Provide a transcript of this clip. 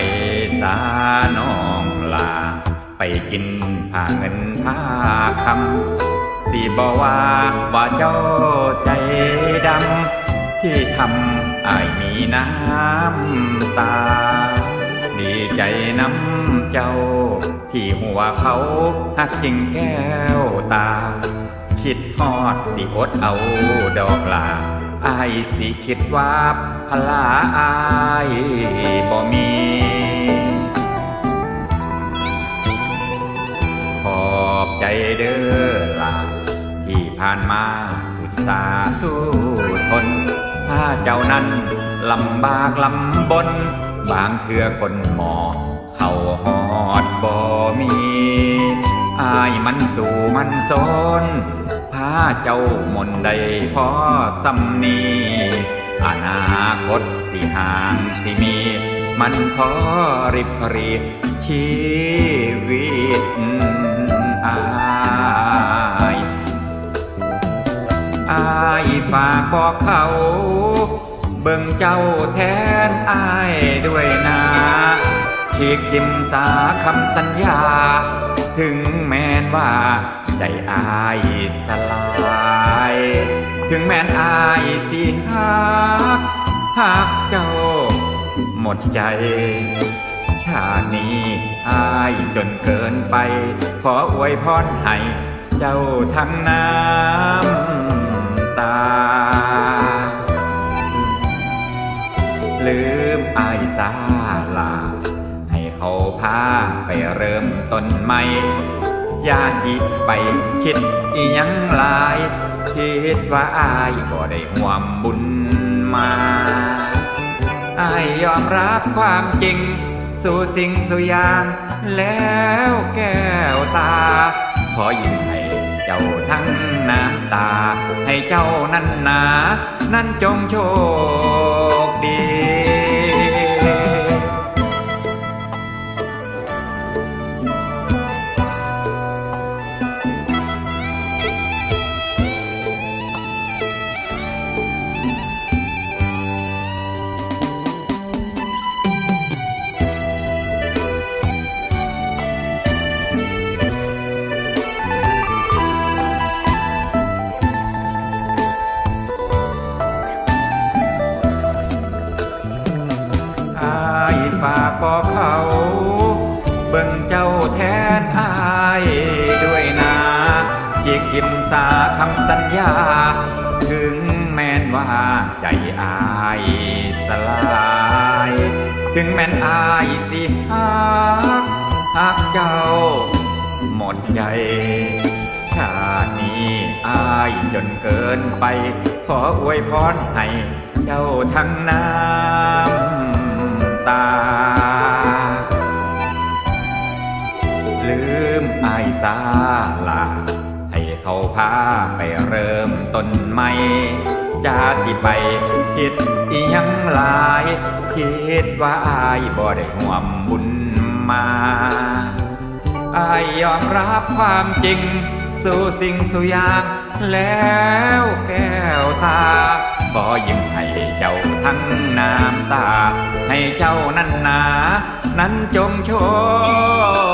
ไปสาน้องลา ไปกินผ้าเงินผ้าคำสิบอกว่าว่าเจ้าใจดำที่ทำอายมีน้ำตา ดีใจน้ำเจ้า ที่หัวเขาหักจริงแก้วตา คิดฮอดสิอดเอาดอกลาอายสิคิดว่าพลาอาย ผ่านมาอุตสาสู้ทนถ้าเจ้านั้นลำบากลำบน บางเทื่อคนหมอ เข้าหอดบ่มีอายมันสู่มันสนพาเจ้ามนใดพอสำนีอนาคตสิห่างสิมี มันพอริบรีชีวิตอา บอกเขา เบิ่งเจ้าแทนอายด้วยนะฉีกทิมสาคำสัญญา ถึงแม้นว่าใจอายสลาย ถึงแม้นอายสิหักหักเจ้า หมดใจ ชาตินี้อายจนเกินไป ขออวยพรให้เจ้าทั้งน้ำ ลืมอายสาลา ให้เขาพาไปเริ่มต้นใหม่ อย่าสิไปคิดอียังหลาย คิดว่าอายก็ได้ห่วมบุญมาอายยอมรับความจริง สู่สิ่งสู่อย่าง แล้วแก้วตา ขอยิ้มให้เจ้าทั้งน้ำ ตา ให้เจ้านั้นหนา นั้นจงโชคดี บอกเขา เบิ่งเจ้าแทนอายด้วยนะจิกหิมสาคำสัญญา ถึงแม้นว่าใจอายสลาย ถึงแม้นอายสิหักหักเจ้า หมดใจชาตินี้อายจนเกินไป ขออวยพรให้เจ้าทั้งน้ำ เขาพาไปเริ่มต้นใหม่จะสิไปคิดอียังหลายคิดว่าอายบ่ได้ห่วมบุญมาอายยอมรับความจริง สู่สิ่งสู่อย่าง แล้วแก้วตาขอยิ้มให้เจ้าทั้งน้ำตา ให้เจ้านั้นหนา นั้นจงโชค